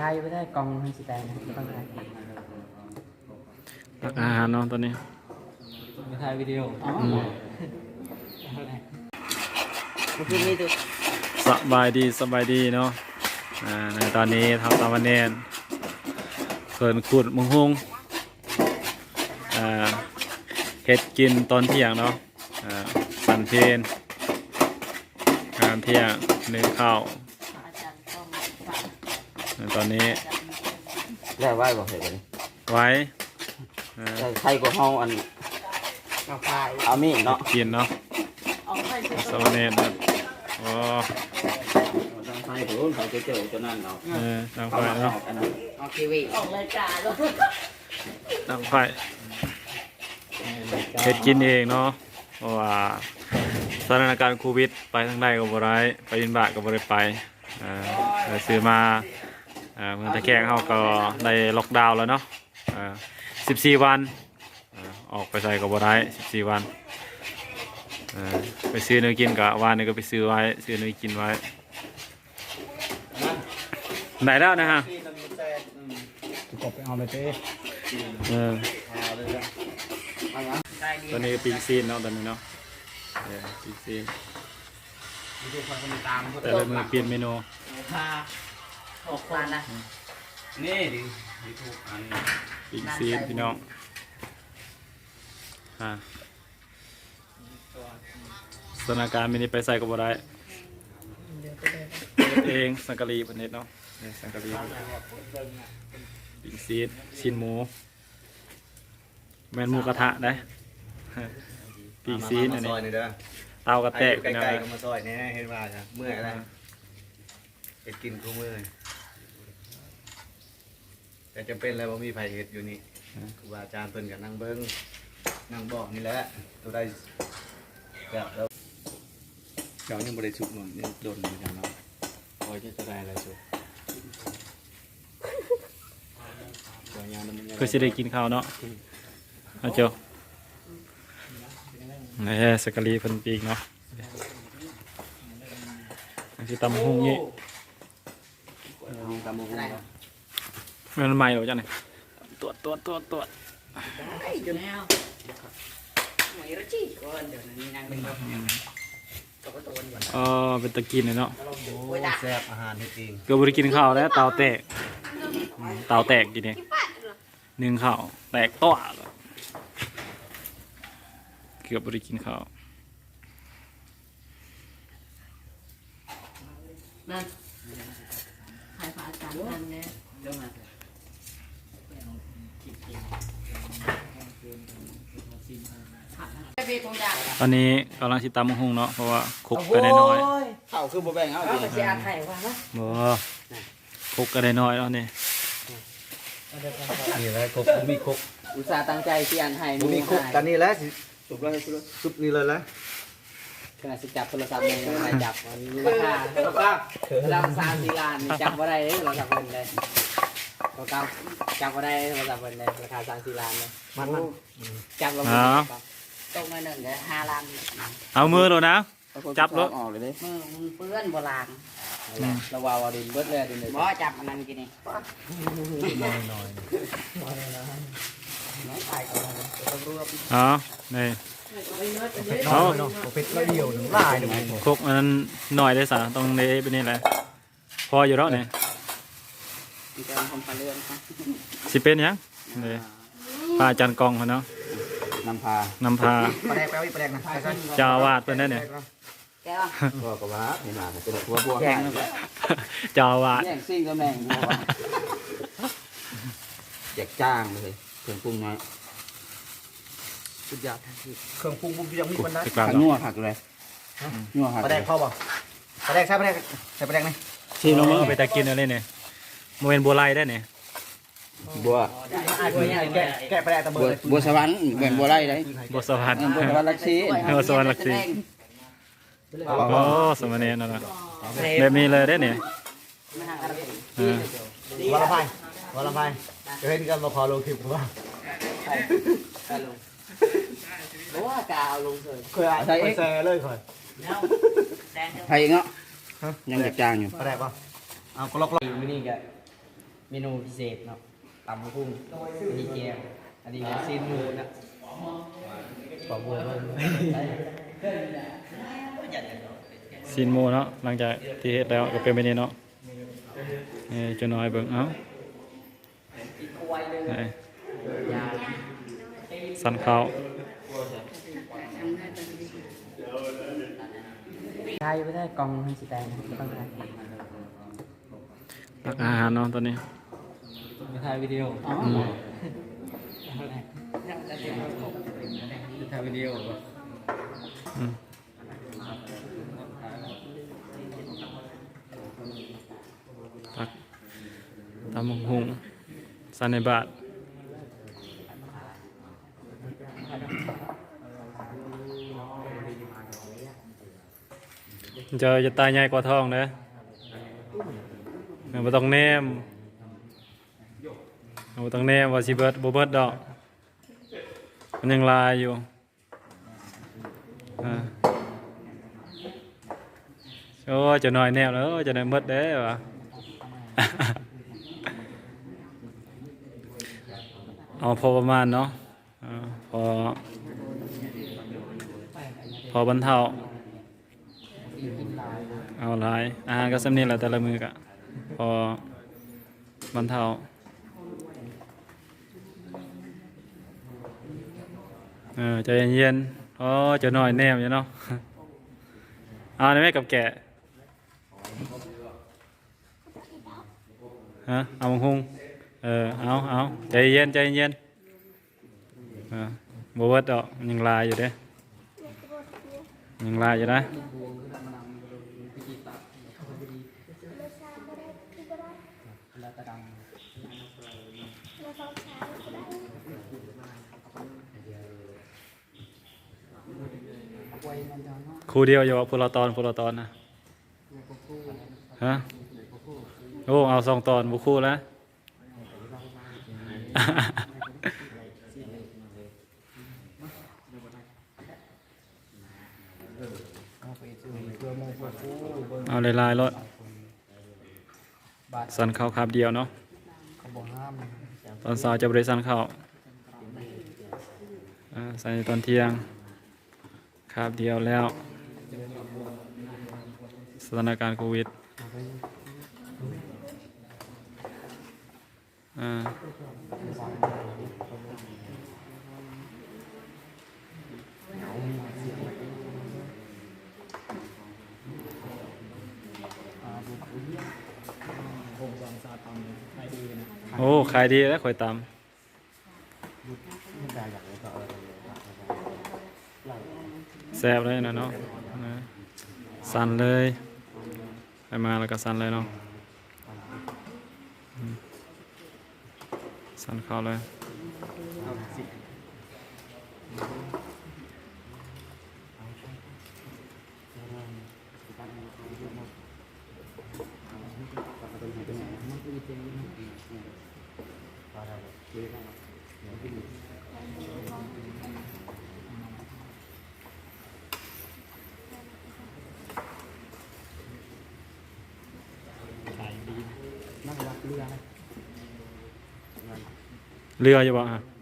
ใช่ไม่ได้กองให้สีแดงนะไม่ต้องใช้ตักอาหารเนาะตอนนี้ม่ถ่ายวิดีโออ๋ออืมเมื่อกี้นี่ดูสบายดีสบายดีเนาะอ่าในตอนนี้ทำตามวันเนนเขินขุดมุงฮุงอ่าเฮ็ดกินตอนเที่ยงเนาะอ่าสันเพนงานเที่ยงหนึ่งข้าว ตอนนี้แล้วไหว้บ่เห็นเลยไว้อ่าใครก็เฮาอันกาแฟเอามีดเนาะกินเนาะเอาไปสิสามเณรนะอ๋อทางไทยผมเขาจะเจอตัวนั้นเนาะเออน้ำเขาไฟมาอเนาะอกอันนั้นเอาทีวีออกรายการแล้วน้ำไฟเฮ็ดกินเองเนาะเพราะว่าสถานการณ์โควิด ไปทางใดก็บ่ได้ไปบินบาตก็บ่ได้ไปอ่าเลยซื้อมา อ่าเมืองตะแคงเฮาก็ได้ล็อกดาวน์แล้วเนาะอ่า14วันอ่าออกไปใส่ก็บ่ได้14วันอ่าไปซื้อเนื้อกินก็วานนี้ก็ไปซื้อไว้ซื้อเนื้อกินไว้ไหนแล้วนะฮะกบไปเอาเลยเต้เออได้ดีตอนนี้ก็ปีกซีนเนาะตอนนี้เนาะเออปีกซีนดูคนคนตามแต่ละมือเปลี่ยนเมนูพา หกพันนะนี่ดิดิถูกอันปีกซีนพี่น้องอ่าสถานการณ์มินิไปใส่ก็บ่ได้เองสังกะรีประเทศเนาะเออสังกะรีปีกซีนชิ้นหมู แมนหมูกระทะได้ปีกซีนอันซนี้อยนี่เด้อเตากระแตกใกพี่น้องล้ๆก็มาซอยแน่เห็นว่าจ้ะเมื่อยอะไรเฮ็ดกินทุกมื้อ แต่จำเป็นแล้วบ่มีไผเฮ็ดอยู่นี่ครูบาอาจารย์เพิ่นก็นั่งเบิ่งนั่งบอกนี่แหละตัวได้แบบแล้วเดี๋ยวยังบ่ได้สุกหน่อยยังโดนอยู่จังเนาะโอ้ยจะได้อะไรสุกเดี๋ยวยามมันยังเพื่อสิได้กินข้าวเนาะเอาเจ้านี่แหละสังกะรีเพิ่นปีกเนาะอันที่ตำหุงนี่ตามหมู่เนาะ มันใหม่หรอจ้ะเนี่ยตรวจตรวจตรวจตรวจได้อยู่แล้วไม่รู้จีก่อนเดี๋ยวนี้นั่งเป็นแบบตัวตัวก่อนเออเป็นตะกินเลยเนาะโอ้แซ่บอาหารเฮ็ดเองเกือบบริกินข้าวแล้วเตาแตกอืมเตาแตกกินเนี่ยหนึ่งข้าวแตกตัวเลยเกือบบริกินข้าวนั่นใครพาอาจารย์นั่นเนี่ย เดี๋ยวมาตอนนี้กำลังชิตามหุงเนาะเพราะว่าคุกก็ได้น้อยข้าวคือบ่แบ่งเอาเอาดิไปเสียไข่ว่านะบ่คุกก็ได้น้อยแล้วนี่นี่แหละครบบ่มีครบอุตส่าห์ตั้งใจเสียนให้บ่มีครบกันนี่แหละสิสุบแล้วให้สุบแล้วสุบนี่เลยละขณะสิจับโทรศัพท์เลยไม่จับมันราคาเราสามสี่ล้านจับว่าได้เราจับเงิน ได้เราจับจับว่าได้เราจับเงินได้ราคาสามสี่ล้านเลยมันจับเราตกมาหนึ่งเดี๋ยวห้าล้านเอามือเลยนะจับรถออกเลยเด้มือมึงเปื้อนโบราณเราว่าว่าดินเบิดเลยดินเลยบ่จับมันนั่นกินนี่น้อยน้อยน้อยตายก่อนต้องรู้ว่าอ๋อนี่เอาเนาะเป็ดละเอียวหนึ่งลายหนึ่งคุกอันนั้นหน่อยได้สาตรงนี้เป็นนี่แหละพออยู่แล้วนี่ มีการคอมพาเรื่องครับสิเป็นหยังนี่พาอาจารย์กองเขาเนาะนำพานำพาปลาแดกแปลว่าปลาแดกนะใช่เจ้าอาวาดเพิ่นได้เนี่ย แกว่าก็ก็ว่านี่มาเป็นหัวบัวแข่งเจ้าอาวาดแย่งซิ่งกับแม่งแจกจ้างเลยเครื่องปรุงน้อยสุดยอดเครื่องปรุงบุ้มยังมีคนนั้นสิกลางผักเนาะนัวผักเลยนัวผักปลาแดกพ่อป่ะปลาแดกใช่ปลาแดกใช่ปลาแดกไหมชิมลงมือไปตะกินอะไรเนี่ย โมเมนบัวไล่ได้เนี่ยบัวแกะแกะปลาแดกตะเบิบัวดบัวสวรรค์เหมือนบัวไร่เลยบัวสวรรค์บัวสวรรค์ลักษีเออสวรรค์หลักสี่โอ้สมณเณรนั่นนะแบบนี้เลยได้เนี่ยเออวันละพายวันละพายจะให้ที่กันมาขอลงคลิปผมว่าโอ้กาวลงเถิดเคยอ่านเคยแซ่เลยเคยแดงไทยเนาะยังแจกจ้างอยู่ปลาแดกป่ะเอาก็ล็อกล็อกไม่นี่แก เมนูพิเศษเนาะตำกุ้งอันนี้แกงอันนี้เป็นซีนหมูนะขอบัวเพิ่มซีนหมูเนาะหลังจากที่เฮ็ดแล้วก็เป็นแบบนี้เนาะนี่จะน้อยเบิ่งเอ้านี่ยาสันข้าวใช่ไม่ได้กองให้สีแดงไม่ต้องใช้ตักอาหารเนาะตอนนี้ ไม่ถ่ายวิดีโออ๋ออืมถ่ายวิดีโออืมตักตำบักหุงใส่ในบาทเจอจะตายใหญ่กว่าทองเด้อเออบ่ต้องแนม บ่ต้งแนมว่าสิเบิดบ่เบิดดอก มันยังลายอยู่อ่าโอ้จะหน่อยแนวแล้วจะได้หมดเด้อวะเอาพอประมาณเนาะอ่าพอ พอบรรเทาเอาหลายอาหารก็สำนีแหละแต่ละมือกะพอบรรเทา เออใจเย็นๆอ๋อจะหน่อยแนมอยู่เนาะเอาในแม่กับแกะฮะเอามังคุงเออเอาเอาใจเย็นใจเย็นเออบเวดดอกยังลายอยู่เด้ยังลายอยู่นะ ครูเดียวอย่าว่าพลตอนพลตอนนะฮะโอ้เอาสองตอนบุคู่แล้วเอาลายๆรถ สันเข้าครับเดียวเนาะเขาบอกห้ามตอนเช้าจะบริสันเข้าอ่าใส่ตอนเที่ยงครับเดียวแล้ว สถานการณ์โควิด อ่าโอ้ขายดีแล้วข่อยตามแซ่บเลยนะเนาะนะสั่นเลยไปมาแล้วก็สั่นเลยเนาะสั่นเข้าเลย เรืออยู่บ่ฮะเดือนวันละ